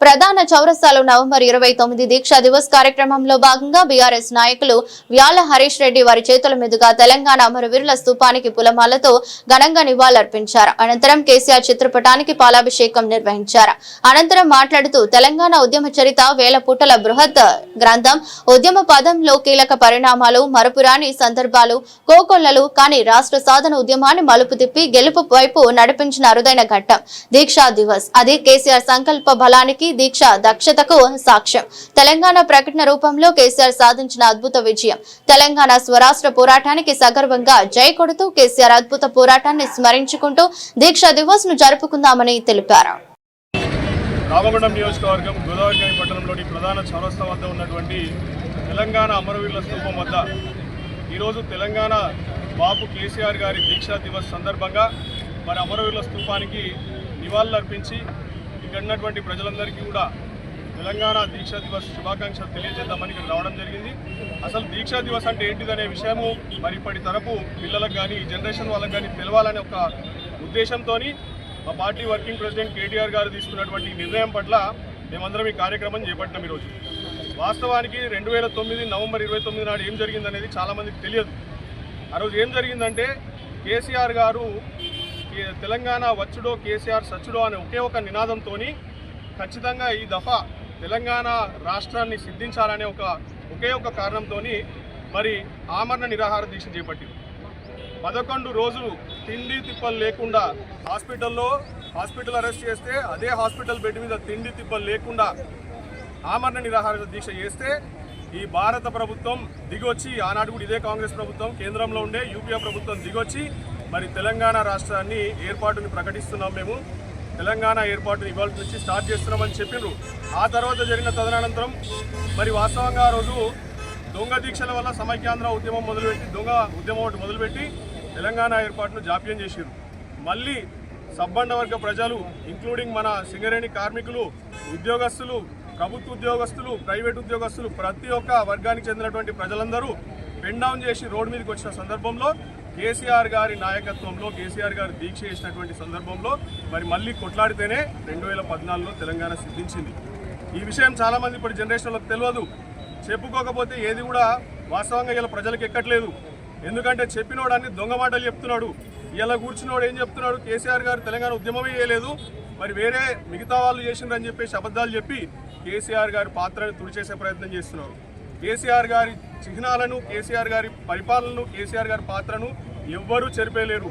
ప్రధాన చౌరస్తాలో నవంబర్ ఇరవై తొమ్మిది దీక్షా దివస్ కార్యక్రమంలో భాగంగా బీఆర్ఎస్ నాయకులు వ్యాల హరీష్ రెడ్డి వారి చేతుల మీదుగా తెలంగాణ అమరవీరుల స్తూపానికి పులమాలతో ఘనంగా నివాళులర్పించారు. అనంతరం కేసీఆర్ చిత్రపటానికి పాలాభిషేకం నిర్వహించారు. అనంతరం మాట్లాడుతూ తెలంగాణ ఉద్యమ చరిత వేల పూటల బృహత్ గ్రంథం ఉద్యమ పదంలో కీలక పరిణామాలు మరపురాని సందర్భాలు కోకొల్లలు కానీ రాష్ట్ర సాధన ఉద్యమాన్ని మలుపు తిప్పి గెలుపు వైపు నడిపించిన అరుదైన ఘట్టం. దీక్షా దివస్. అది కేసీఆర్ సంకల్ప బలానికి దీక్ష దక్షతకు సాక్ష్యం. తెలంగాణ ప్రకటన రూపంలో కేసీఆర్ సాధించిన అద్భుత విజయం. తెలంగాణ స్వరాష్ట్ర పోరాటానికి సగర్వంగా జై కొడుతూ కేసీఆర్ అద్భుత పోరాటాన్ని స్మరించుకుంటూ దీక్ష దివస్ను జరుపుకుందామని తెలిపారు. రామగుండం నియోజకవర్గం గోదావరి పట్టణంలోని ప్రధాన చౌరస్తా వద్ద ఉన్నటువంటి తెలంగాణ అమరవీరుల స్థూపం వద్ద ఈరోజు తెలంగాణ బాపు కేసీఆర్ గారి దీక్షా దివస్ సందర్భంగా మరి అమరవీరుల స్థూపానికి నివాళులర్పించి ఇక్కడ ఉన్నటువంటి ప్రజలందరికీ కూడా తెలంగాణ దీక్షా దివస్ శుభాకాంక్షలు తెలియజేద్దామని ఇక్కడ రావడం జరిగింది. అసలు దీక్షా దివస్ అంటే ఏంటిదనే విషయము మరి ఇప్పటి తరపు పిల్లలకు కానీ ఈ జనరేషన్ వాళ్ళకి కానీ తెలవాలనే ఒక ఉద్దేశంతోని మా పార్టీ వర్కింగ్ ప్రెసిడెంట్ కేటీఆర్ గారు తీసుకున్నటువంటి నిర్ణయం పట్ల మేమందరం ఈ కార్యక్రమం చేపట్టినాం ఈరోజు వాస్తవానికి రెండు వేల తొమ్మిది నవంబర్ ఇరవై తొమ్మిది నాడు ఏం జరిగిందనేది చాలామందికి తెలియదు. ఆ రోజు ఏం జరిగిందంటే కేసీఆర్ గారు తెలంగాణ వచ్చుడో కేసీఆర్ సచ్చుడో అనే ఒకే ఒక నినాదంతో ఖచ్చితంగా ఈ దఫా తెలంగాణ రాష్ట్రాన్ని సిద్ధించాలనే ఒక ఒకే ఒక కారణంతో మరి ఆమరణ నిరాహార దీక్ష చేపట్టింది పదకొండు రోజులు తిండి తిప్పలు లేకుండా హాస్పిటల్లో హాస్పిటల్ అరెస్ట్ చేస్తే అదే హాస్పిటల్ బెడ్ మీద తిండి తిప్పలు లేకుండా ఆమరణ నిరాహార దీక్ష చేస్తే ఈ భారత ప్రభుత్వం దిగొచ్చి ఆనాడు కూడా ఇదే కాంగ్రెస్ ప్రభుత్వం కేంద్రంలో ఉండే యూపీఏ ప్రభుత్వం దిగొచ్చి మరి తెలంగాణ రాష్ట్రాన్ని ఏర్పాటుని ప్రకటిస్తున్నాం మేము. తెలంగాణ ఏర్పాటుని ఇవాళ నుంచి స్టార్ట్ చేస్తున్నామని చెప్పిండ్రు ఆ తర్వాత జరిగిన తదనంతరం మరి వాస్తవంగా ఆ రోజు దొంగ దీక్షల వల్ల సమైక్యాంధ్ర ఉద్యమం మొదలుపెట్టి దొంగ ఉద్యమం ఒకటి మొదలుపెట్టి తెలంగాణ ఏర్పాటును జాప్యం చేసిరు మళ్ళీ సబ్బండ వర్గ ప్రజలు ఇంక్లూడింగ్ మన సింగరేణి కార్మికులు ఉద్యోగస్తులు ప్రభుత్వ ఉద్యోగస్తులు ప్రైవేట్ ఉద్యోగస్తులు ప్రతి ఒక్క వర్గానికి చెందినటువంటి ప్రజలందరూ పెన్ డౌన్ చేసి రోడ్డు మీదకి వచ్చిన సందర్భంలో కేసీఆర్ గారి నాయకత్వంలో కేసీఆర్ గారు దీక్ష చేసినటువంటి సందర్భంలో మరి మళ్ళీ కొట్లాడితేనే రెండు వేల పద్నాలుగులో తెలంగాణ సిద్ధించింది. ఈ విషయం చాలామంది ఇప్పుడు జనరేషన్లకు తెలియదు చెప్పుకోకపోతే ఏది కూడా వాస్తవంగా ఇలా ప్రజలకు ఎక్కట్లేదు. ఎందుకంటే చెప్పినోడన్ని దొంగ మాటలు చెప్తున్నాడు. ఇలా కూర్చున్నోడు ఏం చెప్తున్నాడు? కేసీఆర్ గారు తెలంగాణ ఉద్యమమే చేయలేదు. మరి వేరే మిగతా వాళ్ళు చేసిండ్రని చెప్పేసి అబద్ధాలు చెప్పి కేసీఆర్ గారి పాత్రను తుడిచేసే ప్రయత్నం చేస్తున్నారు. కేసీఆర్ గారి చిహ్నాలను కేసీఆర్ గారి పరిపాలనను కేసీఆర్ గారి పాత్రను ఎవ్వరూ చెరిపేయలేరు.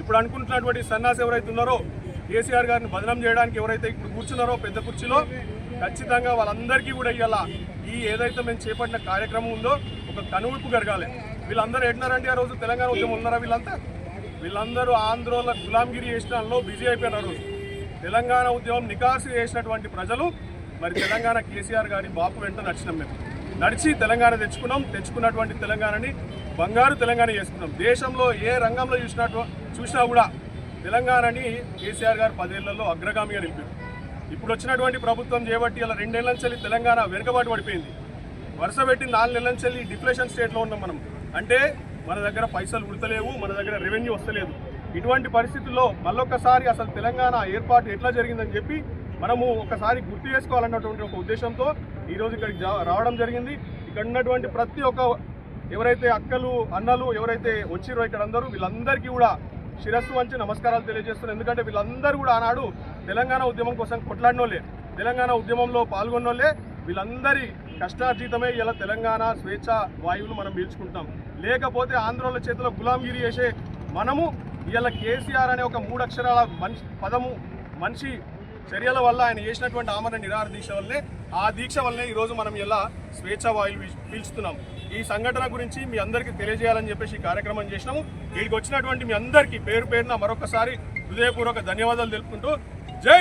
ఇప్పుడు అనుకుంటున్నటువంటి సన్నాసి ఎవరైతే ఉన్నారో కేసీఆర్ గారిని బదనం చేయడానికి ఎవరైతే ఇప్పుడు కూర్చున్నారో పెద్ద కుర్చీలో ఖచ్చితంగా వాళ్ళందరికీ కూడా ఇవాళ ఈ ఏదైతే మేము చేపట్టిన కార్యక్రమం ఉందో ఒక కనువిప్పు జరగాలి వీళ్ళందరూ ఎట్టినారంటే ఆ రోజు? తెలంగాణ ఉద్యమం ఉన్నారా వీళ్ళంతా? వీళ్ళందరూ ఆంధ్రోల గులాంగిరి చేసినలో బిజీ అయిపోయినారు రోజు. తెలంగాణ ఉద్యమం నికాసు చేసినటువంటి ప్రజలు మరి తెలంగాణ కేసీఆర్ గారి బాపు వెంట నచ్చినాం మేము. నడిచి తెలంగాణ తెచ్చుకున్నాం తెచ్చుకున్నటువంటి తెలంగాణని బంగారు తెలంగాణ చేసుకున్నాం. దేశంలో ఏ రంగంలో చూసినట్టు చూసినా కూడా తెలంగాణని కేసీఆర్ గారు పదేళ్ళలో అగ్రగామిగా నిలిపారు. ఇప్పుడు వచ్చినటువంటి ప్రభుత్వం చేపట్టి ఇలా రెండేళ్ళ నుంచి తెలంగాణ వెనుకబాటు పడిపోయింది. వరుస పెట్టి నాలుగు నెలల నుంచి డిప్రెషన్ స్టేట్లో ఉన్నాం మనం. అంటే మన దగ్గర పైసలు ఉడతలేవు మన దగ్గర రెవెన్యూ వస్తలేదు. ఇటువంటి పరిస్థితుల్లో మళ్ళొక్కసారి అసలు తెలంగాణ ఏర్పాటు ఎట్లా జరిగిందని చెప్పి మనము ఒకసారి గుర్తు చేసుకోవాలన్నటువంటి ఒక ఉద్దేశంతో ఈరోజు ఇక్కడికి రావడం జరిగింది. ఇక్కడ ఉన్నటువంటి ప్రతి ఒక్క ఎవరైతే అక్కలు అన్నలు ఎవరైతే వచ్చిరో ఇక్కడ అందరూ వీళ్ళందరికీ కూడా శిరస్సు వంచి నమస్కారాలు తెలియజేస్తున్నారు. ఎందుకంటే వీళ్ళందరూ కూడా ఆనాడు తెలంగాణ ఉద్యమం కోసం కొట్లాడినోళ్ళే. తెలంగాణ ఉద్యమంలో పాల్గొన్నోళ్ళే. వీళ్ళందరి కష్టార్జితమే ఇలా తెలంగాణ స్వేచ్ఛ వాయువులు మనం పీల్చుకుంటాం. లేకపోతే ఆంధ్రోల చేతిలో గులాంగిరి చేసే మనము ఇలా కేసీఆర్ అనే ఒక మూడక్షరాల మనిషి పదము మనిషి చర్యల వల్ల ఆయన చేసినటువంటి ఆమరణ నిరాహార దీక్ష వల్లే ఆ దీక్ష వల్లే ఈరోజు మనం ఇలా స్వేచ్ఛ వాయులు పీల్చుతున్నాం. ఈ సంఘటన గురించి మీ అందరికీ తెలియజేయాలని చెప్పేసి ఈ కార్యక్రమం చేసినాము. వీడికి వచ్చినటువంటి మీ అందరికీ పేరు పేరున మరొకసారి హృదయపూర్వక ధన్యవాదాలు తెలుపుకుంటూ జై